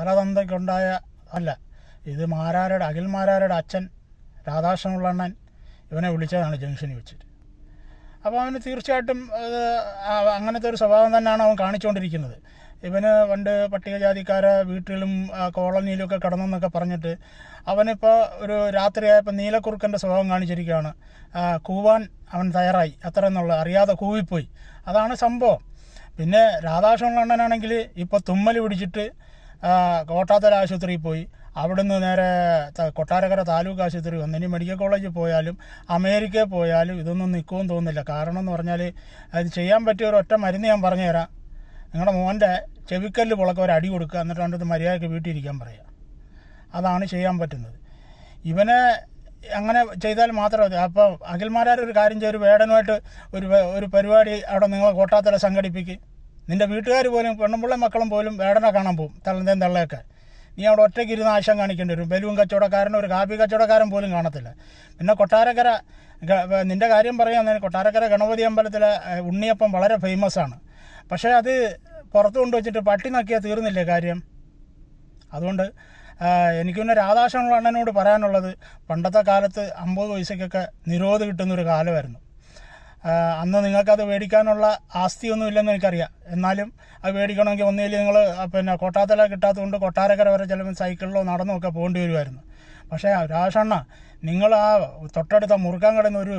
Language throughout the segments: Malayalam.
പരതന്തയ്ക്കുണ്ടായ അല്ല ഇത് മാരാരുടെ അഖിൽ മാരാരുടെ അച്ഛൻ രാധാകൃഷ്ണപിള്ളണ്ണൻ ഇവനെ വിളിച്ചതാണ് ജംഗ്ഷനിൽ വെച്ചിട്ട്. അപ്പോൾ അവന് തീർച്ചയായിട്ടും അങ്ങനത്തെ ഒരു സ്വഭാവം തന്നെയാണ് അവൻ കാണിച്ചുകൊണ്ടിരിക്കുന്നത്. ഇവന് പണ്ട് പട്ടികജാതിക്കാരെ വീട്ടിലും കോളനിയിലുമൊക്കെ കിടന്നെന്നൊക്കെ പറഞ്ഞിട്ട് അവനിപ്പോൾ ഒരു രാത്രിയായപ്പോൾ നീലക്കുറുക്കന്റെ സ്വഭാവം കാണിച്ചിരിക്കുകയാണ്. കൂവാൻ അവൻ തയ്യാറായി. അത്ര എന്നുള്ള അറിയാതെ കൂവിപ്പോയി. അതാണ് സംഭവം. പിന്നെ രാധാകൃഷ്ണൻ അണ്ണനാണെങ്കിൽ ഇപ്പോൾ തുമ്മൽ പിടിച്ചിട്ട് കോട്ടാത്തല ആശുപത്രിയിൽ പോയി. അവിടുന്ന് നേരെ കൊട്ടാരക്കര താലൂക്ക് ആശുപത്രി വന്നു. ഇനി മെഡിക്കൽ കോളേജിൽ പോയാലും അമേരിക്കയിൽ പോയാലും ഇതൊന്നും നിൽക്കുമെന്ന് തോന്നുന്നില്ല. കാരണം എന്ന് പറഞ്ഞാൽ അത് ചെയ്യാൻ പറ്റിയ ഒരു ഒറ്റ മരുന്ന് ഞാൻ പറഞ്ഞുതരാം. നിങ്ങളുടെ മോന്റെ ചെവിക്കല്ല് പുളക്ക ഒരു അടി കൊടുക്കുക. എന്നിട്ട് അവന്റെ മര്യാദയ്ക്ക് വീട്ടിൽ ഇരിക്കാൻ പറയുക അതാണ് ചെയ്യാൻ പറ്റുന്നത്. ഇവനെ അങ്ങനെ ചെയ്താൽ മാത്രമേ മതി. അപ്പോൾ അഖിൽമാരാർ ഒരു കാര്യം ചെയ്യും. ഒരു വേടനുമായിട്ട് ഒരു ഒരു പരിപാടി അവിടെ നിങ്ങൾ കോട്ടാത്തല സംഘടിപ്പിക്കുക നിന്റെ വീട്ടുകാർ പോലും പെണ്ണുമ്പിള്ള മക്കളും പോലും വേടനെ കാണാൻ പോകും. തള്ളന്തേം തള്ളയൊക്കെ. നീ അവിടെ ഒറ്റയ്ക്ക് ഇരുന്ന് ആശം കാണിക്കേണ്ടി വരും. ബലൂൺ കച്ചവടക്കാരനും ഒരു കാപ്പി കച്ചവടക്കാരൻ പോലും കാണത്തില്ല. പിന്നെ കൊട്ടാരക്കര നിന്റെ കാര്യം പറയാൻ കൊട്ടാരക്കര ഗണപതി അമ്പലത്തിലെ ഉണ്ണിയപ്പം വളരെ ഫേമസ് ആണ്. പക്ഷേ അത് പുറത്ത് കൊണ്ടുവച്ചിട്ട് പട്ടി നക്കിയാൽ തീർന്നില്ലേ കാര്യം? അതുകൊണ്ട് എനിക്ക് പിന്നെ രാധാകൃഷ്ണനുള്ള അണ്ണനോട് പറയാനുള്ളത് പണ്ടത്തെ കാലത്ത് അമ്പത് പൈസയ്ക്കൊക്കെ നിരോധ കിട്ടുന്നൊരു കാലമായിരുന്നു. അന്ന് നിങ്ങൾക്കത് മേടിക്കാനുള്ള ആസ്തിയൊന്നും ഇല്ലെന്ന് എനിക്കറിയാം. എന്നാലും അത് മേടിക്കണമെങ്കിൽ ഒന്നുകിൽ നിങ്ങൾ പിന്നെ കൊട്ടാത്തല കിട്ടാത്തതുകൊണ്ട് കൊട്ടാരക്കര വരെ ചിലപ്പോൾ സൈക്കിളിലോ നടന്നോ ഒക്കെ പോകേണ്ടി വരുമായിരുന്നു. പക്ഷേ രാഷണ്ണ നിങ്ങൾ ആ തൊട്ടടുത്ത മുറുക്കാൻ കിടന്ന ഒരു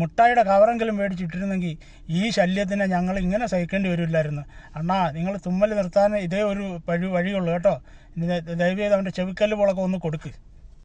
മുട്ടായിയുടെ കവറെങ്കിലും മേടിച്ചിട്ടിരുന്നെങ്കിൽ ഈ ശല്യത്തിനെ ഞങ്ങൾ ഇങ്ങനെ സഹിക്കേണ്ടി വരില്ലായിരുന്നു. അണ്ണാ നിങ്ങൾ തുമ്മൽ നിർത്താൻ ഇതേ ഒരു വഴി വഴിയുള്ളൂ കേട്ടോ. ദയവ് ചെയ്ത് അവന്റെ ചെവിക്കല്ല് പോളൊക്കെ ഒന്ന് കൊടുക്ക്.